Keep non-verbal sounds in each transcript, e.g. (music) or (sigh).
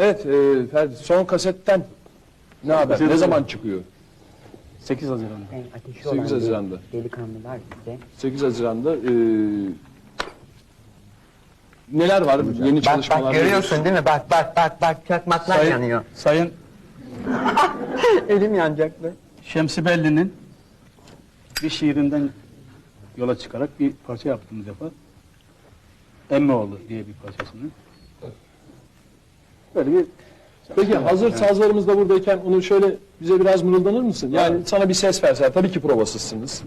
Evet e, Ferdi son kasetten ne haber? Ne zaman çıkıyor? 8 Haziran. En ateşi 8 olan Haziran'da. delikanlılar bize. 8 Haziran'da e, neler var? Yeni Bak çalışmalar. bak görüyorsun değil mi? Bak bak bak bak çakmaklar Sayın, yanıyor. Sayın (laughs) Elim yanacaktı. Şemsi Belli'nin bir şiirinden yola çıkarak bir parça yaptım bu defa. Emmoğlu diye bir parçasını. Böyle bir Peki hazır sazlarımız da buradayken onu şöyle bize biraz mırıldanır mısın? Yani sana bir ses verseler. Tabii ki provasızsınız.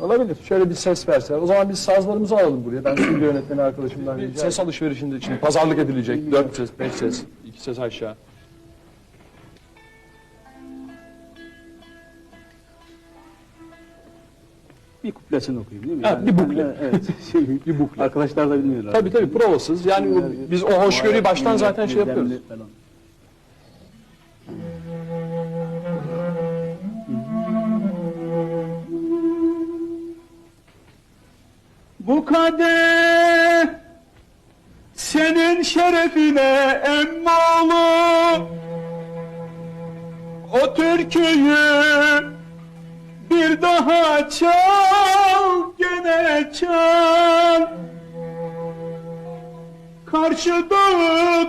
Olabilir. Şöyle bir ses verseler. O zaman biz sazlarımızı alalım buraya. Ben stüdyo yönetmeni arkadaşımdan bir ses alışverişinde için pazarlık edilecek. Dört ses, beş ses, iki ses aşağı. Bir kuplesini okuyayım değil mi? Ha, bir bukle. Evet. (laughs) Şey, Bir bukle. arkadaşlar da bilmiyorlar. Tabii tabii provasız. Yani o- biz o hoşgörüyü baştan zaten şey yapıyoruz. Falan. Bu kadeh senin şerefine emmoğlu O türküyü bir daha çal gene çal. Karşıda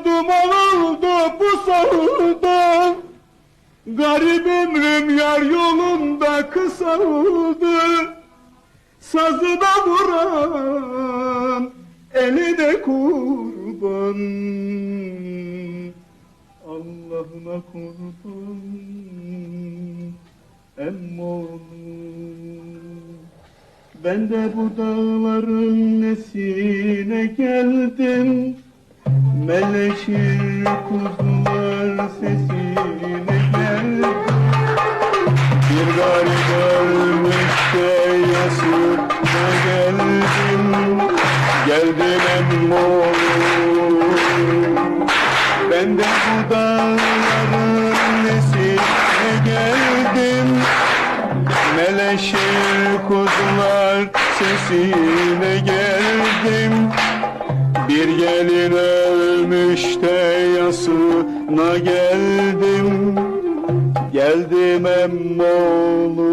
duman oldu bu sahurda Garip ömrüm yar yolunda kısaldı. Sazına vuran eli de kurban. Allah'ına kurban emmoğlu Ben de bu dağların nesine geldim. Meleşir kuzular sesine geldim. Bir garip ölmüşte yasına geldim. Geldim emmoğlu Ben de bu dağların Meleşir kuzular sesine geldim. Bir gelin ölmüş de yasına geldim. Geldim emmoğlu